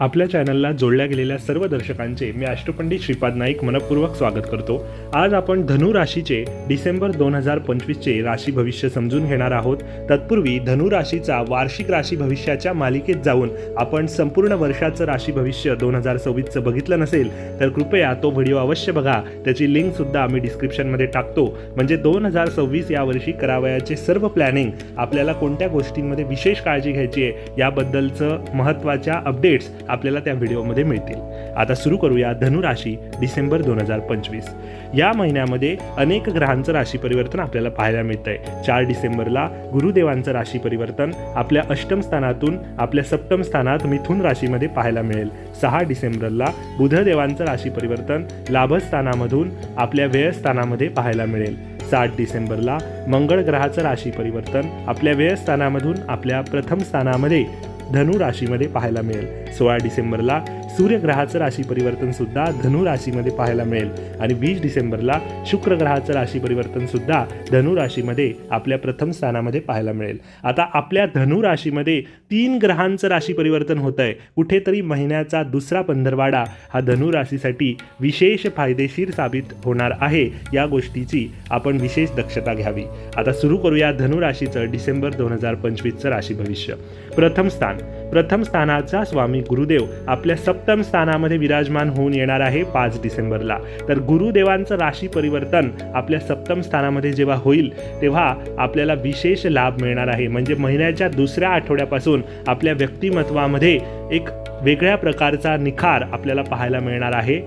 आपल्या चॅनलला जोडल्या गेलेल्या सर्व दर्शकांचे मी अष्टपंडित श्रीपाद नाईक मनपूर्वक स्वागत करतो. आज आपण धनु राशीचे डिसेंबर दोन हजार पंचवीसचे राशी भविष्य समजून घेणार आहोत. तत्पूर्वी धनु राशीचा वार्षिक राशी भविष्याच्या मालिकेत जाऊन आपण संपूर्ण वर्षाचं राशी भविष्य दोन हजार सव्वीसचं बघितलं नसेल तर कृपया तो व्हिडिओ अवश्य बघा. त्याची लिंक सुद्धा आम्ही डिस्क्रिप्शनमध्ये टाकतो. म्हणजे दोन हजार सव्वीस या वर्षी करावयाचे सर्व प्लॅनिंग आपल्याला कोणत्या गोष्टींमध्ये विशेष काळजी घ्यायची आहे याबद्दलचं महत्त्वाच्या अपडेट्स आपल्याला त्या व्हिडिओमध्ये मिळतील. आता सुरू करूया धनु राशी डिसेंबर दोन हजार पंचवीस. या महिन्यामध्ये अनेक ग्रहांचं राशी परिवर्तन आपल्याला पाहायला मिळत आहे चार डिसेंबरला गुरुदेवांचं राशी परिवर्तन आपल्या अष्टम स्थानातून आपल्या सप्तम स्थानात मिथुन राशीमध्ये पाहायला मिळेल. सहा डिसेंबरला बुधदेवांचं राशी परिवर्तन लाभस्थानामधून आपल्या व्ययस्थानामध्ये पाहायला मिळेल. सात डिसेंबरला मंगळ ग्रहाचं राशी परिवर्तन आपल्या व्ययस्थानामधून आपल्या प्रथम स्थानामध्ये धनु राशीमध्ये पाहायला मिळेल. सोळा डिसेंबरला सूर्यग्रहाचं राशी परिवर्तन सुद्धा धनु राशीमध्ये पाहायला मिळेल. आणि वीस डिसेंबरला शुक्रग्रहाचं राशी परिवर्तन सुद्धा धनु राशीमध्ये आपल्या प्रथम स्थानामध्ये पाहायला मिळेल. आता आपल्या धनु राशीमध्ये तीन ग्रहांचं राशी परिवर्तन होत आहे कुठेतरी महिन्याचा दुसरा पंधरवाडा हा धनु राशीसाठी विशेष फायदेशीर साबित होणार आहे या गोष्टीची आपण विशेष दक्षता घ्यावी. आता सुरू करूया धनु राशीचं डिसेंबर दोन हजार पंचवीसचं राशी भविष्य. प्रथम स्थान प्रथम स्थानाचा स्वामी गुरुदेव आपल्या सप्तम स्थानामध्ये विराजमान होऊन येणार आहे पाच डिसेंबरला. तर गुरुदेवांचं राशी परिवर्तन आपल्या सप्तम स्थानामध्ये जेव्हा होईल तेव्हा आपल्याला विशेष लाभ मिळणार आहे. म्हणजे महिन्याच्या दुसऱ्या आठवड्यापासून आपल्या व्यक्तिमत्वामध्ये एक वेगळ्या प्रकारचा निखार आपल्याला पाहायला मिळणार आहे.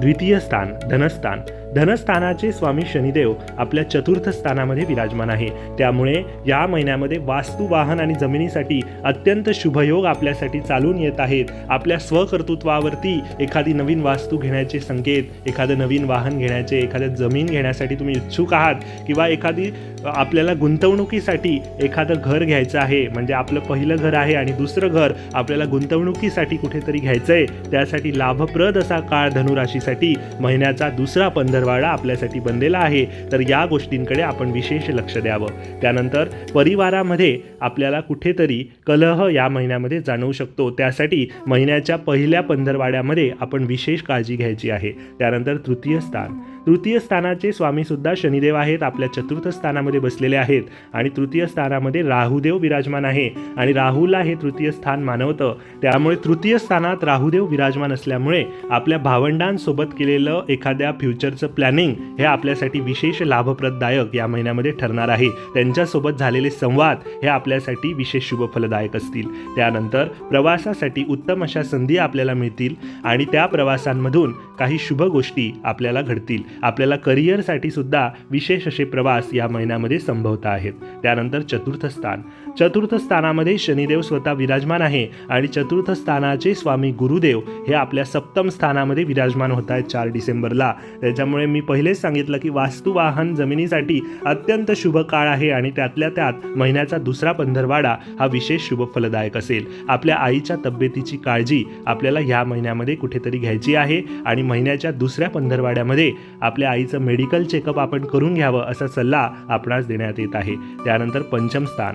द्वितीय स्थान धनस्थान. धनस्थानाचे स्वामी शनिदेव आपल्या चतुर्थ स्थानामध्ये विराजमान आहे. त्यामुळे या महिन्यामध्ये वास्तू वाहन आणि जमिनीसाठी अत्यंत शुभयोग आपल्यासाठी चालून येत आहेत. आपल्या स्वकर्तृत्वावरती एखादी नवीन वास्तू घेण्याचे संकेत एखादं नवीन वाहन घेण्याचे एखाद्या जमीन घेण्यासाठी तुम्ही इच्छुक आहात किंवा एखादी आपल्याला गुंतवणुकीसाठी एखादं घर घ्यायचं आहे म्हणजे आपलं पहिलं घर आहे आणि दुसरं घर आपल्याला गुंतवणुकीसाठी कुठेतरी घ्यायचं आहे त्यासाठी लाभप्रद असा काळ धनुराशीसाठी महिन्याचा दुसरा पंधरवाडा आपल्यासाठी बनलेला आहे तर या गोष्टींकडे आपण विशेष लक्ष द्यावं. त्यानंतर परिवारामध्ये आपल्याला कुठेतरी कलह या महिन्यामध्ये जाणवू शकतो. त्यासाठी महिन्याच्या पहिल्या पंधरवाड्यामध्ये आपण विशेष काळजी घ्यायची आहे. त्यानंतर तृतीय स्थान. तृतीय स्थानाचे स्वामीसुद्धा शनिदेव आहेत आपल्या चतुर्थ स्थानामध्ये बसलेले आहेत. आणि तृतीय स्थानामध्ये राहुदेव विराजमान आहे. आणि राहूला हे तृतीय स्थान मानवतं. त्यामुळे तृतीय स्थानात राहुदेव विराजमान असल्यामुळे आपल्या भावंडांसोबत केलेलं एखाद्या फ्युचरचं प्लॅनिंग हे आपल्यासाठी विशेष लाभप्रददायक या महिन्यामध्ये ठरणार आहे. त्यांच्यासोबत झालेले संवाद हे आपल्यासाठी विशेष शुभफलदायक असतील. त्यानंतर प्रवासासाठी उत्तम अशा संधी आपल्याला मिळतील आणि त्या प्रवासांमधून काही शुभ गोष्टी आपल्याला घडतील. आपल्याला करिअरसाठी सुद्धा विशेष असे प्रवास या महिन्यामध्ये संभवता आहेत. त्यानंतर चतुर्थ स्थान. चतुर्थ स्थानामध्ये शनिदेव स्वतः विराजमान आहे आणि चतुर्थ स्थानाचे स्वामी गुरुदेव हे आपल्या सप्तम स्थानामध्ये विराजमान होत आहेत चार डिसेंबरला. त्याच्यामुळे मी पहिलेच सांगितलं की वास्तुवाहन जमिनीसाठी अत्यंत शुभ काळ आहे आणि त्यातल्या त्यात महिन्याचा दुसरा पंधरवाडा हा विशेष शुभ फलदायक असेल. आपल्या आईच्या तब्येतीची काळजी आपल्याला ह्या महिन्यामध्ये कुठेतरी घ्यायची आहे आणि महिन्याच्या दुसऱ्या पंधरवाड्यामध्ये आपल्या आईचं मेडिकल चेकअप आपण करून घ्यावं असा सल्ला आपणास देण्यात येत आहे. त्यानंतर पंचम स्थान.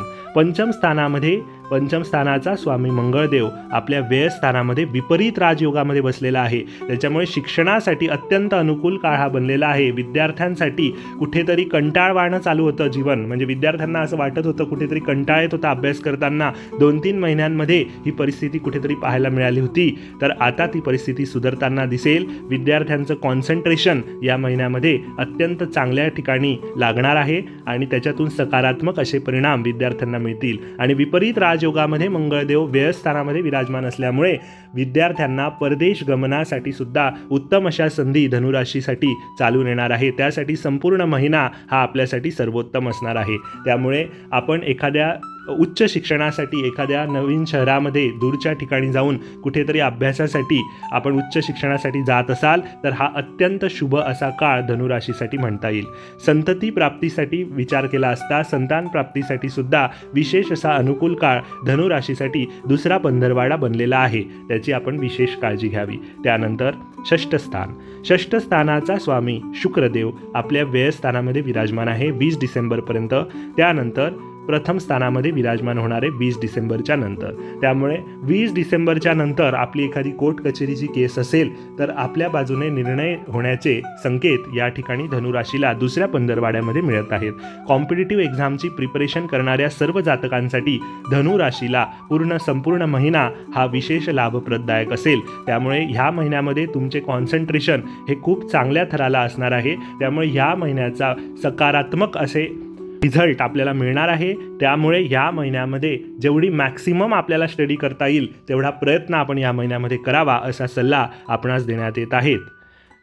पंचम स्थानामध्ये पंचम स्थानाचा स्वामी मंगळदेव आपल्या व्ययस्थानामध्ये विपरीत राजयोगामध्ये बसलेला आहे. त्याच्यामुळे शिक्षणासाठी अत्यंत अनुकूल काळ हा बनलेला आहे. विद्यार्थ्यांसाठी कुठेतरी कंटाळवाणं चालू होतं जीवन. म्हणजे विद्यार्थ्यांना असं वाटत होतं कुठेतरी कंटाळ येत होता अभ्यास करताना. दोन तीन महिन्यांमध्ये ही परिस्थिती कुठेतरी पाहायला मिळाली होती. तर आता ती परिस्थिती सुधारताना दिसेल. विद्यार्थ्यांचं कॉन्सन्ट्रेशन या महिन्यामध्ये अत्यंत चांगल्या ठिकाणी लागणार आहे. आणि त्याच्यातून सकारात्मक असे परिणाम विद्यार्थ्यांना मिळतील. आणि विपरीत राजयोगामध्ये मंगळदेव व्ययस्थानामध्ये विराजमान असल्यामुळे विद्यार्थ्यांना परदेश गमनासाठी सुद्धा उत्तम अशा संधी धनुराशीसाठी चालून येणार आहे. त्यासाठी संपूर्ण महिना हा आपल्यासाठी सर्वोत्तम असणार आहे. त्यामुळे आपण एखाद्या उच्च शिक्षणासाठी एखाद्या नवीन शहरामध्ये दूरच्या ठिकाणी जाऊन कुठेतरी अभ्यासासाठी आपण उच्च शिक्षणासाठी जात असाल तर हा अत्यंत शुभ असा काळ धनुराशीसाठी म्हणता येईल. संतती प्राप्तीसाठी विचार केला असता संतान प्राप्तीसाठी सुद्धा विशेष असा अनुकूल काळ धनुराशीसाठी दुसरा पंधरवाडा बनलेला आहे. त्याची आपण विशेष काळजी घ्यावी. त्यानंतर षष्ठ स्थान. स्वामी शुक्रदेव आपल्या व्ययस्थानामध्ये विराजमान आहे वीस डिसेंबरपर्यंत. त्यानंतर प्रथम स्थानामध्ये विराजमान होणारे वीस डिसेंबरच्या नंतर. त्यामुळे वीस डिसेंबरच्या नंतर आपली एखादी कोर्ट कचेरीची केस असेल तर आपल्या बाजूने निर्णय होण्याचे संकेत या ठिकाणी धनुराशीला दुसऱ्या पंधरवाड्यामध्ये मिळत आहेत. कॉम्पिटेटिव्ह एक्झामची प्रिपरेशन करणाऱ्या सर्व जातकांसाठी धनुराशीला पूर्ण संपूर्ण महिना हा विशेष लाभप्रददायक असेल. त्यामुळे ह्या महिन्यामध्ये तुमचे कॉन्सन्ट्रेशन हे खूप चांगल्या थराला असणार आहे. त्यामुळे ह्या महिन्याचा सकारात्मक असे रिझल्ट आपल्याला मिळणार आहे. त्यामुळे ह्या महिन्यामध्ये जेवढी मॅक्सिमम आपल्याला स्टडी करता येईल तेवढा प्रयत्न आपण या महिन्यामध्ये करावा असा सल्ला आपणास देण्यात येत आहेत.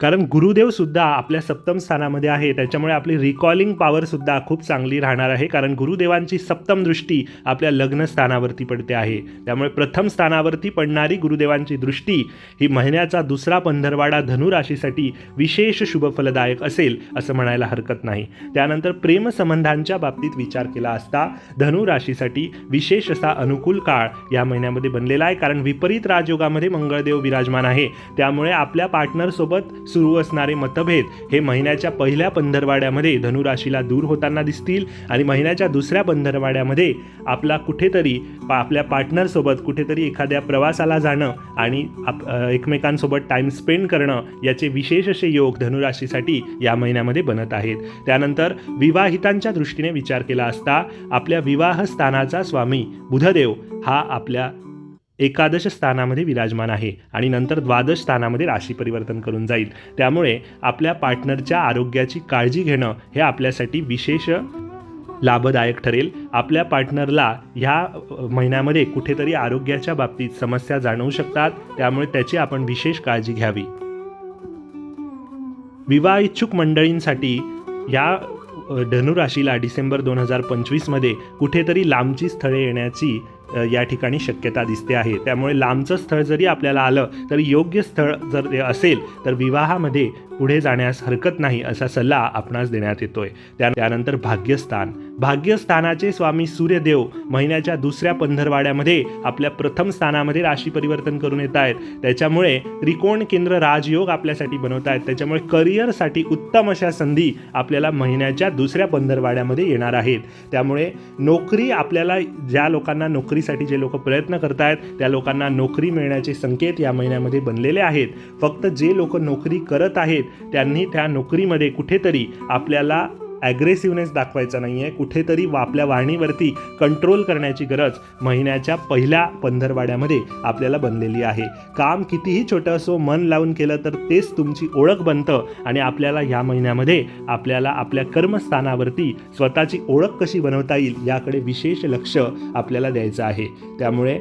कारण गुरुदेव सुद्धा आपल्या सप्तम स्थानामध्ये आहे त्याच्यामुळे आपली रिकॉलिंग पॉवर सुद्धा खूप चांगली राहणार आहे कारण गुरुदेवांची सप्तम दृष्टी आपल्या लग्न स्थानावरती पडते आहे. त्यामुळे प्रथम स्थानावरती पडणारी गुरुदेवांची दृष्टी ही महिन्याचा दुसरा पंधरवाडा धनुराशीसाठी विशेष शुभफलदायक असेल असं म्हणायला हरकत नाही. त्यानंतर प्रेमसंबंधांच्या बाबतीत विचार केला असता धनु राशीसाठी विशेष असा अनुकूल काळ या महिन्यामध्ये बनलेला आहे कारण विपरीत राजयोगामध्ये मंगळदेव विराजमान आहे. त्यामुळे आपल्या पार्टनरसोबत सुरू असणारे मतभेद हे महिन्याच्या पहिल्या पंधरवाड्यामध्ये धनुराशीला दूर होताना दिसतील आणि महिन्याच्या दुसऱ्या पंधरवाड्यामध्ये आपला कुठेतरी आपल्या पार्टनरसोबत कुठेतरी एखाद्या प्रवासाला जाणं आणि आप एकमेकांसोबत टाईम स्पेंड करणं याचे विशेष असे योग धनुराशीसाठी या महिन्यामध्ये बनत आहेत. त्यानंतर विवाहितांच्या दृष्टीने विचार केला असता आपल्या विवाहस्थानाचा स्वामी बुधदेव हा आपल्या एकादश स्थानामध्ये विराजमान आहे आणि नंतर द्वादश स्थानामध्ये राशी परिवर्तन करून जाईल. त्यामुळे आपल्या पार्टनरच्या आरोग्याची काळजी घेणं हे आपल्यासाठी विशेष लाभदायक ठरेल. आपल्या पार्टनरला ह्या महिन्यामध्ये कुठेतरी आरोग्याच्या बाबतीत समस्या जाणवू शकतात. त्यामुळे त्याची आपण विशेष काळजी घ्यावी. विवाह इच्छुक मंडळींसाठी या धनुराशीला डिसेंबर दोन हजार पंचवीसमध्ये कुठेतरी लांबची स्थळे येण्याची या ठिकाणी शक्यता दिसते आहे. त्यामुळे लांबचं स्थळ जरी आपल्याला आलं तरी योग्य स्थळ जर असेल तर विवाहामध्ये पुढे जाण्यास हरकत नाही असा सल्ला आपणास देण्यात येतोय. त्या त्यानंतर भाग्यस्थान. भाग्यस्थानाचे स्वामी सूर्यदेव महिन्याच्या दुसऱ्या पंधरवाड्यामध्ये आपल्या प्रथम स्थानामध्ये राशी परिवर्तन करून येत आहेत. त्याच्यामुळे त्रिकोण केंद्र राजयोग आपल्यासाठी बनवत आहेत. त्याच्यामुळे करिअरसाठी उत्तम अशा संधी आपल्याला महिन्याच्या दुसऱ्या पंधरवाड्यामध्ये येणार आहेत. त्यामुळे नोकरी आपल्याला ज्या लोकांना नोकरीसाठी जे लोक प्रयत्न करत आहेत त्या लोकांना नोकरी मिळण्याचे संकेत या महिन्यामध्ये बनलेले आहेत. फक्त जे लोक नोकरी करत आहेत त्यांनी त्या नोकरीमध्ये कुठेतरी आपल्याला ॲग्रेसिव्हनेस दाखवायचा नाही आहे कुठेतरी आपल्या वाणीवरती कंट्रोल करण्याची गरज महिन्याच्या पहिल्या पंधरवाड्यामध्ये आपल्याला बनलेली आहे. काम कितीही छोटं असो मन लावून केलं तर तेच तुमची ओळख बनतं आणि आपल्याला ह्या महिन्यामध्ये आपल्याला आपल्या कर्मस्थानावरती स्वतःची ओळख कशी बनवता येईल याकडे विशेष लक्ष आपल्याला द्यायचं आहे. त्यामुळे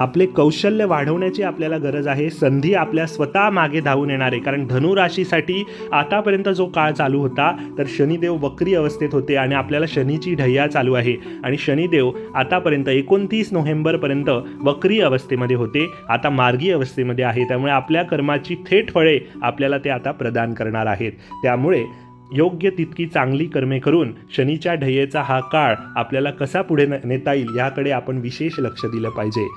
आपले कौशल्य वाढवण्याची आपल्याला गरज आहे. संधी आपल्या स्वतः मागे धावून येणार आहे. कारण धनुराशीसाठी आतापर्यंत जो काळ चालू होता तर शनिदेव वक्री अवस्थेत होते आणि आपल्याला शनीची ढय्या चालू आहे. आणि शनिदेव आतापर्यंत एकोणतीस नोव्हेंबरपर्यंत वक्री अवस्थेमध्ये होते. आता मार्गी अवस्थेमध्ये आहे. त्यामुळे आपल्या कर्माची थेट फळे आपल्याला ते आता प्रदान करणार आहेत. त्यामुळे योग्य तितकी चांगली कर्मे करून शनीच्या ढयेचा हा काळ आपल्याला कसा पुढे न- नेता येईल याकडे आपण विशेष लक्ष दिलं पाहिजे.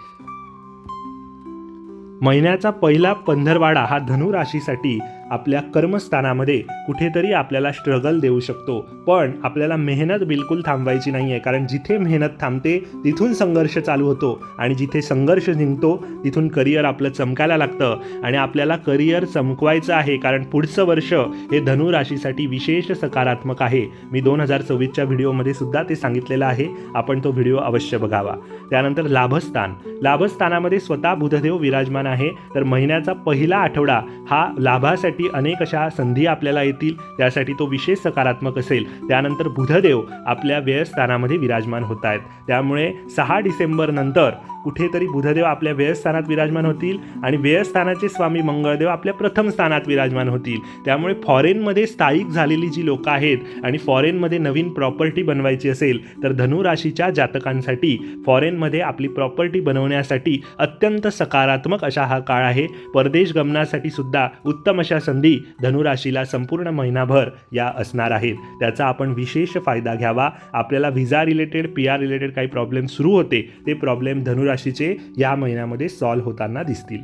महिन्याचा पहिला पंधरवाडा हा धनु राशीसाठी आपल्या कर्मस्थानामध्ये कुठेतरी आपल्याला स्ट्रगल देऊ शकतो. पण आपल्याला मेहनत बिलकुल थांबवायची नाही आहे कारण जिथे मेहनत थांबते तिथून संघर्ष चालू होतो. आणि जिथे संघर्ष जिंकतो तिथून करिअर आपलं चमकायला लागतं. आणि आपल्याला करिअर चमकवायचं आहे. कारण पुढचं वर्ष हे धनु राशीसाठी विशेष सकारात्मक आहे. मी दोन हजार चोवीसच्या व्हिडिओमध्ये सुद्धा ते सांगितलेलं आहे. आपण तो व्हिडिओ अवश्य बघावा. त्यानंतर लाभस्थान. लाभस्थानामध्ये स्वतः बुधदेव विराजमान आहे. तर महिन्याचा पहिला आठवडा हा लाभासाठी अनेक अशा संधी आपल्याला येतील त्यासाठी तो विशेष सकारात्मक असेल. त्यानंतर बुधदेव आपल्या व्ययस्थानामध्ये विराजमान होत आहेत. त्यामुळे सहा डिसेंबर नंतर कुठेतरी बुधदेव आपल्या व्ययस्थानात विराजमान होतील आणि व्ययस्थानाचे स्वामी मंगळदेव आपल्या प्रथम स्थानात विराजमान होतील. त्यामुळे फॉरेनमध्ये स्थायिक झालेली जी लोकं आहेत आणि फॉरेनमध्ये नवीन प्रॉपर्टी बनवायची असेल तर धनुराशीच्या जातकांसाठी फॉरेनमध्ये आपली प्रॉपर्टी बनवण्यासाठी अत्यंत सकारात्मक अशा हा काळ आहे. परदेश गमनासाठी सुद्धा उत्तम अशा संधी धनुराशीला संपूर्ण महिनाभर या असणार आहेत. त्याचा आपण विशेष फायदा घ्यावा. आपल्याला visa related P R related काही प्रॉब्लेम सुरू होते ते प्रॉब्लेम राशीचे या महिन्यामध्ये सॉल्व्ह होताना दिसतील.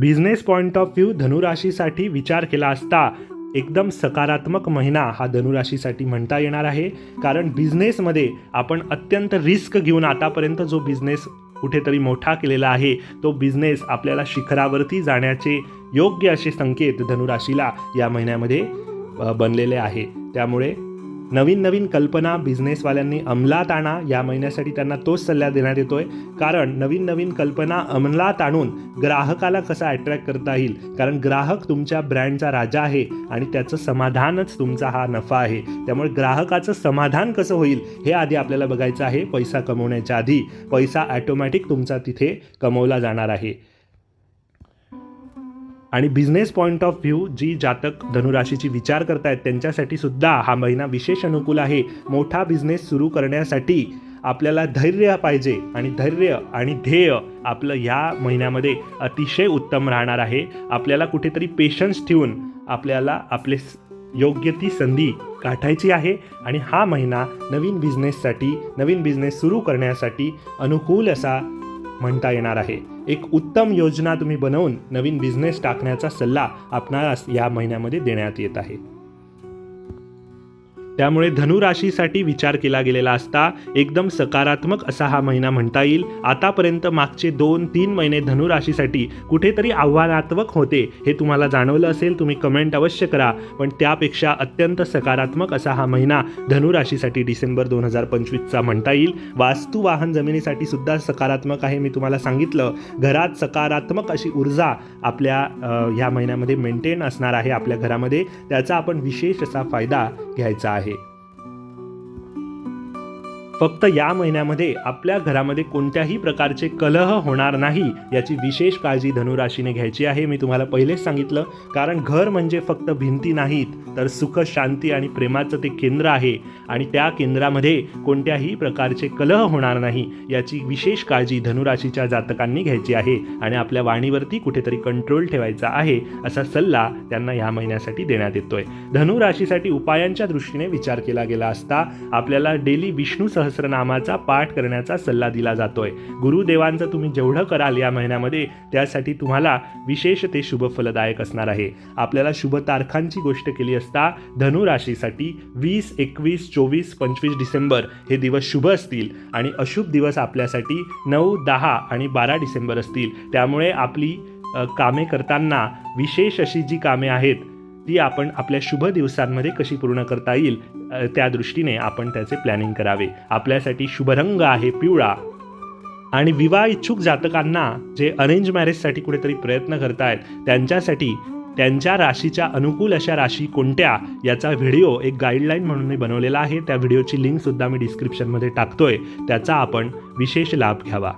बिझनेस पॉईंट ऑफ व्ह्यू धनुराशीसाठी विचार केला असता एकदम सकारात्मक महिना हा धनुराशीसाठी म्हणता येणार आहे. कारण बिझनेसमध्ये आपण अत्यंत रिस्क घेऊन आतापर्यंत जो बिझनेस कुठेतरी मोठा केलेला आहे तो बिझनेस आपल्याला शिखरावरती जाण्याचे योग्य असे संकेत धनुराशीला या महिन्यामध्ये बनलेले आहे. त्यामुळे नवीन नवीन कल्पना बिझनेसवाल्यांनी अंमलात आणा या महिन्यासाठी त्यांना तोच सल्ला देण्यात येतो आहे कारण नवीन नवीन कल्पना अंमलात आणून ग्राहकाला कसा अट्रॅक्ट करता येईल? कारण ग्राहक तुमच्या ब्रँडचा राजा आहे आणि त्याचं समाधानच तुमचा हा नफा आहे. त्यामुळे ग्राहकाचं समाधान कसं होईल हे आधी आपल्याला बघायचं आहे. पैसा कमवण्याच्या आधी पैसा ॲटोमॅटिक तुमचा तिथे कमवला जाणार आहे. आणि बिझनेस पॉईंट ऑफ व्ह्यू जी जातक धनुराशीची विचार करतायत त्यांच्यासाठी सुद्धा हा महिना विशेष अनुकूल आहे. मोठा बिझनेस सुरू करण्यासाठी आपल्याला धैर्य पाहिजे आणि धैर्य आणि ध्येय आपलं या महिन्यामध्ये अतिशय उत्तम राहणार आहे. आपल्याला कुठेतरी पेशन्स ठेवून आपल्याला आपले स- योग्य ती संधी गाठायची आहे आणि हा महिना नवीन बिझनेससाठी नवीन बिझनेस सुरू करण्यासाठी अनुकूल असा म्हणता येणार आहे. एक उत्तम योजना तुम्ही बनवून नवीन बिझनेस टाकण्याचा सल्ला आपणास या महिन्यामध्ये देण्यात येत आहे. त्यामुळे धनुराशीसाठी विचार केला गेलेला असता एकदम सकारात्मक असा हा महिना म्हणता येईल. आतापर्यंत मागचे दोन तीन महिने धनुराशीसाठी कुठेतरी आव्हानात्मक होते हे तुम्हाला जाणवलं असेल तुम्ही कमेंट अवश्य करा. पण त्यापेक्षा अत्यंत सकारात्मक असा हा महिना धनुराशीसाठी डिसेंबर दोन हजार पंचवीसचा म्हणता येईल. वास्तू वाहन जमिनीसाठी सुद्धा सकारात्मक आहे मी तुम्हाला सांगितलं. घरात सकारात्मक अशी ऊर्जा आपल्या ह्या महिन्यामध्ये मेंटेन असणार आहे आपल्या घरामध्ये. त्याचा आपण विशेष असा फायदा घ्यायचा आहे. फक्त या महिन्यामध्ये आपल्या घरामध्ये कोणत्याही प्रकारचे कलह होणार नाही याची विशेष काळजी धनुराशीने घ्यायची आहे. मी तुम्हाला पहिलेच सांगितलं कारण घर म्हणजे फक्त भिंती नाहीत तर सुख शांती आणि प्रेमाचं ते केंद्र आहे. आणि त्या केंद्रामध्ये कोणत्याही प्रकारचे कलह होणार नाही याची विशेष काळजी धनुराशीच्या जातकांनी घ्यायची आहे. आणि आपल्या वाणीवरती कुठेतरी कंट्रोल ठेवायचा आहे असा सल्ला त्यांना या महिन्यासाठी देण्यात येतोय. धनुराशीसाठी उपायांच्या दृष्टीने विचार केला गेला असता आपल्याला डेली विष्णू सह सहस्रनामाचा पाठ करण्याचा सल्ला दिला जातोय. गुरुदेवांचं तुम्ही जेवढं कराल या महिन्यामध्ये त्यासाठी तुम्हाला विशेष ते शुभ फलदायक असणार आहे. आपल्याला शुभ तारखांची गोष्ट केली असता धनुराशीसाठी वीस एकवीस चोवीस पंचवीस डिसेंबर हे दिवस शुभ असतील आणि अशुभ दिवस आपल्यासाठी नऊ दहा आणि बारा डिसेंबर असतील. त्यामुळे आपली कामे करताना विशेष अशी जी कामे आहेत ती आपण आपल्या शुभ दिवसांमध्ये कशी पूर्ण करता येईल त्या दृष्टीने आपण त्याचे प्लॅनिंग करावे. आपल्यासाठी शुभ रंग आहे पिवळा. आणि विवाह इच्छुक जातकांना जे अरेंज मॅरेजसाठी कुठेतरी प्रयत्न करतायत त्यांच्यासाठी त्यांच्या राशीच्या अनुकूल अशा राशी कोणत्या याचा व्हिडिओ एक गाईडलाईन म्हणून मी बनवलेला आहे. त्या व्हिडिओची लिंकसुद्धा मी डिस्क्रिप्शनमध्ये टाकतोय. त्याचा आपण विशेष लाभ घ्यावा.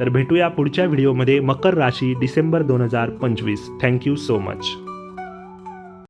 तर भेटूया पुढच्या व्हिडिओमध्ये मकर राशी डिसेंबर दोन हजार पंचवीस. Thank you so much